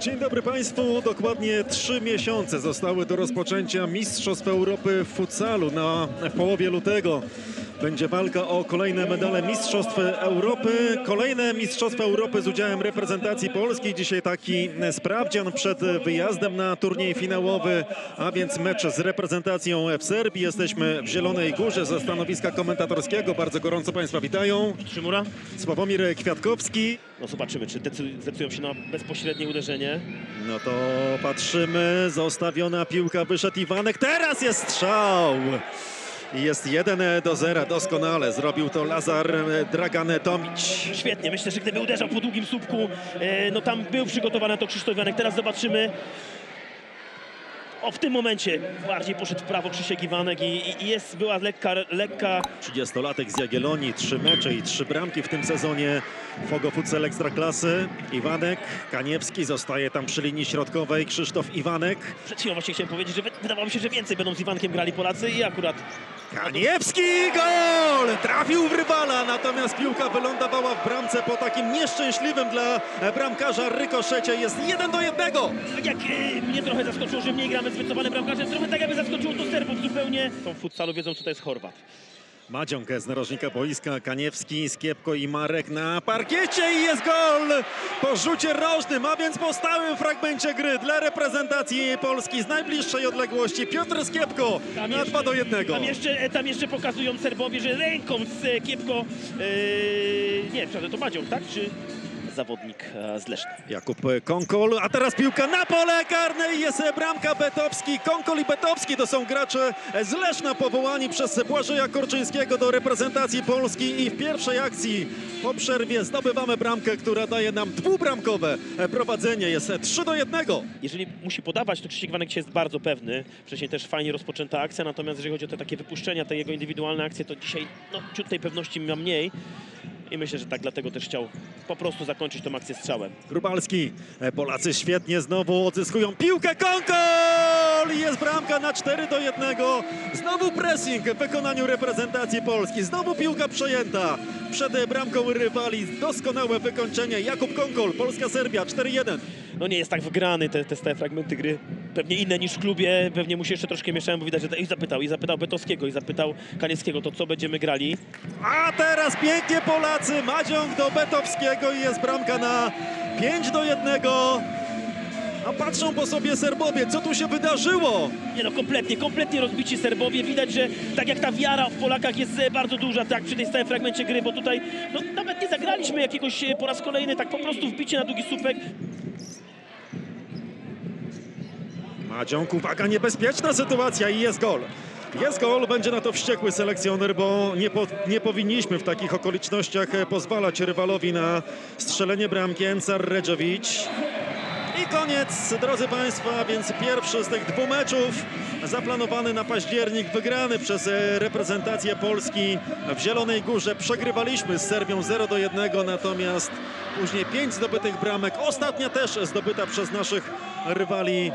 Dzień dobry Państwu. Dokładnie trzy miesiące zostały do rozpoczęcia Mistrzostw Europy w futsalu na w połowie lutego. Będzie walka o kolejne medale Mistrzostw Europy. Kolejne Mistrzostwa Europy z udziałem reprezentacji Polski. Dzisiaj taki sprawdzian przed wyjazdem na turniej finałowy, a więc mecz z reprezentacją w Serbii. Jesteśmy w Zielonej Górze ze stanowiska komentatorskiego. Bardzo gorąco Państwa witają. Szymura? Sławomir Kwiatkowski. No zobaczymy, czy decy- zdecydują się na bezpośrednie uderzenie. No to patrzymy, zostawiona piłka, wyszedł Iwanek, teraz jest strzał! Jest 1 do 0, doskonale zrobił to Lazar Dragan Tomić. Świetnie, myślę, że gdyby uderzał po długim słupku, e, no tam był przygotowany to Krzysztof Iwanek. Teraz zobaczymy. O, w tym momencie bardziej poszedł w prawo Krzysiek Iwanek i, i- jest, była lekka, lekka 30-latek z Jagiellonii, trzy mecze i trzy bramki w tym sezonie Fogo Futsal Ekstraklasy. Iwanek, Kaniewski zostaje tam przy linii środkowej, Krzysztof Iwanek. Przed chwilą właśnie chciałem powiedzieć, że wy- wydawało mi się, że więcej będą z Iwankiem grali Polacy i akurat Kaniewski, gol! Trafił w rywala, natomiast piłka wylądowała w bramce po takim nieszczęśliwym dla bramkarza rykoszecie. Jest 1 do 1. tak jak e, mnie trochę zaskoczyło, że mniej gramy z wycofanym bramkarzem, trochę tak jakby zaskoczyło to Serbów zupełnie. Są w futsalu, wiedzą co to jest Chorwat. Madziąk z narożnika boiska, Kaniewski, Skiepko i Marek na parkiecie i jest gol po rzucie rożnym, a więc po stałym fragmencie gry dla reprezentacji Polski z najbliższej odległości Piotr Skiepko Tam na jeszcze- 2 do 1. Tam jeszcze, tam jeszcze pokazują Serbowie, że ręką z e, kiepko. Yy, nie, przepraszam, to Madzią, tak? Czy zawodnik e, z Leszna? Jakub Konkol, a teraz piłka na pole karne i jest bramka Betowski. Konkol i Betowski to są gracze z Leszna powołani przez Błażeja Korczyńskiego do reprezentacji Polski i w pierwszej akcji po przerwie zdobywamy bramkę, która daje nam dwubramkowe prowadzenie. Jest 3 do 1. Jeżeli musi podawać, to Krzysiek Wanek jest bardzo pewny. Wcześniej też fajnie rozpoczęta akcja, natomiast jeżeli chodzi o te takie wypuszczenia, te jego indywidualne akcje, to dzisiaj no, ciut tej pewności ma mniej. I myślę, że tak dlatego też chciał po prostu zakończyć tą akcję strzałem. Grubalski, Polacy świetnie znowu odzyskują piłkę, Konkol! Jest bramka na 4 do 1. Znowu pressing w wykonaniu reprezentacji Polski. Znowu piłka przejęta przed bramką rywali. Doskonałe wykończenie. Jakub Konkol, Polska-Serbia 4-1. No nie jest tak wygrany te, te stałe fragmenty gry. Pewnie inne niż w klubie, pewnie mu się jeszcze troszkę mieszają, bo widać, że i zapytał, i zapytał Betowskiego, i zapytał Kanieckiego, to co będziemy grali. A teraz pięknie Polacy. Madziąg do Betowskiego i jest bramka na 5 do 1. A patrzą po sobie Serbowie, co tu się wydarzyło? Nie no, kompletnie, kompletnie rozbici Serbowie. Widać, że tak jak ta wiara w Polakach jest e, bardzo duża, tak przy tej stałym fragmencie gry, bo tutaj no, nawet nie zagraliśmy jakiegoś e, po raz kolejny, tak po prostu wbicie na długi słupek. Madziąk, uwaga, niebezpieczna sytuacja i jest gol. Jest gol, będzie na to wściekły selekcjoner, bo nie, po, nie powinniśmy w takich okolicznościach e, pozwalać rywalowi na strzelenie bramki Redżewicz. I koniec, drodzy Państwo, więc pierwszy z tych dwóch meczów zaplanowany na październik, wygrany przez e, reprezentację Polski w Zielonej Górze. Przegrywaliśmy z Serbią 0 do 1, natomiast później 5 zdobytych bramek. Ostatnia też zdobyta przez naszych rywali